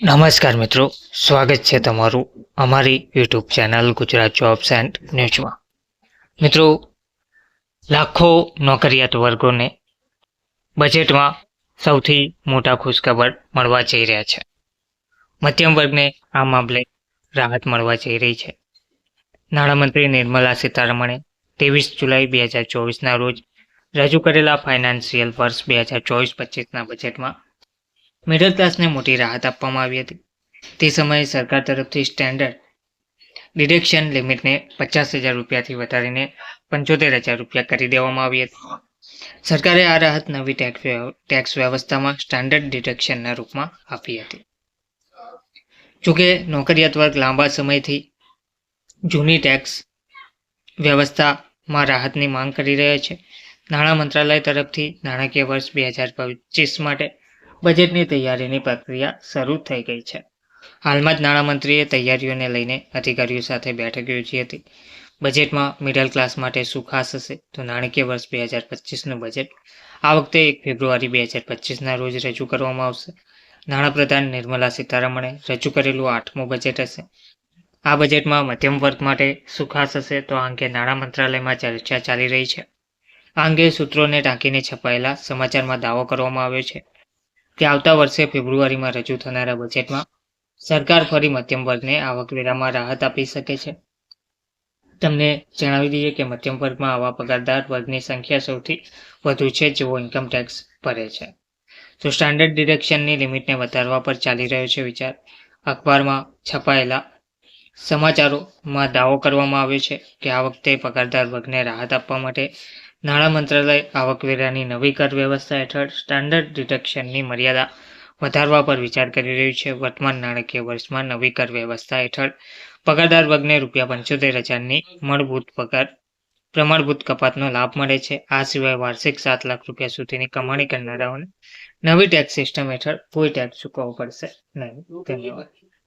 નમસ્કાર મિત્રો, સ્વાગત છે તમારું અમારી YouTube channel Gujarat jobs and ન્યૂઝમાં મિત્રો, લાખો નોકરિયાત વર્ગોને બજેટમાં સૌથી મોટા ખુશખબર મળવા જઈ રહ્યા છે. મધ્યમ વર્ગને આ મામલે રાહત મળવા જઈ રહી છે. નાણામંત્રી નિર્મલા સીતારમણે ત્રેવીસ જુલાઈ બે હજાર ચોવીસના રોજ રજૂ કરેલા ફાઇનાન્શિયલ વર્ષ બે હજાર ચોવીસ પચીસના બજેટમાં મિડલ ક્લાસને મોટી રાહત આપવામાં આવી હતી. તે સમયે સરકાર તરફથી સ્ટેન્ડર્ડ ડિડક્શન લિમિટને પચાસ હજાર રૂપિયાથી વધારીને પંચોતેર હજાર રૂપિયા કરી દેવામાં આવી હતી. સરકારે આ રાહત નવી ટેક્સ ટેક્સ વ્યવસ્થામાં સ્ટાન્ડર્ડ ડિડક્શનના રૂપમાં આપી હતી. જોકે નોકરિયાત વર્ગ લાંબા સમયથી જૂની ટેક્સ વ્યવસ્થામાં રાહતની માંગ કરી રહ્યો છે. નાણાં મંત્રાલય તરફથી નાણાકીય વર્ષ બે હજાર પચીસ માટે બજેટની તૈયારીની પ્રક્રિયા શરૂ થઈ ગઈ છે. હાલમાં જ નાણામંત્રીએ તૈયારીઓને લઈને અધિકારીઓ સાથે બેઠક યોજી હતી. બજેટમાં મિડલ ક્લાસ માટે શું ખાસ હશે? તો નાણાકીય વર્ષ બે હજાર પચીસનું બજેટ. આ વખતે એક ફેબ્રુઆરી બે હજાર પચીસના રોજ રજૂ કરવામાં આવશે. નાણાપ્રધાન નિર્મલા સીતારમણે રજૂ કરેલું આઠમું બજેટ હશે. આ બજેટમાં મધ્યમ વર્ગ માટે શું ખાસ હશે? તો આ અંગે નાણાં મંત્રાલયમાં ચર્ચા ચાલી રહી છે. આ અંગે સૂત્રોને ટાંકીને છપાયેલા સમાચારમાં દાવો કરવામાં આવ્યો છે. કે આવતા વર્ષે ફેબ્રુઆરીમાં રજૂ થનારા બજેટમાં સરકાર ફરી મધ્યમ વર્ગને આવકવેરામાં રાહત આપી શકે છે. તમને જણાવી દઈએ કે મધ્યમ વર્ગમાં આવા પગારદાર વર્ગની સંખ્યા સૌથી વધુ છે જેઓ ઇન્કમ ટેક્સ ભરે છે. તો સ્ટાન્ડર્ડ ડિરેક્શનની લિમિટને વધારવા પર ચાલી રહ્યો છે વિચાર. અખબારમાં છપાયેલા સમાચારોમાં દાવો કરવામાં આવ્યો છે કે આ વખતે પગારદાર વર્ગને રાહત આપવા માટે નાણાં મંત્રાલય આવકવેરાની નવી કર વ્યવસ્થા હેઠળ સ્ટાન્ડર્ડ ડિડક્શનની મર્યાદા વધારવા પર વિચાર કરી રહ્યું છે. વર્તમાન નાણાકીય વર્ષમાં નવી કર વ્યવસ્થા હેઠળ પગારદાર વર્ગને રૂપિયા પંચોતેર હજારની મૂળભૂત પગાર, પ્રમાણભૂત કપાતનો લાભ મળે છે. આ સિવાય વાર્ષિક સાત લાખ રૂપિયા સુધીની કમાણી કરનારાઓને નવી ટેક્સ સિસ્ટમ હેઠળ કોઈ ટેક્સ ચૂકવવો પડશે નહીં. ધન્યવાદ.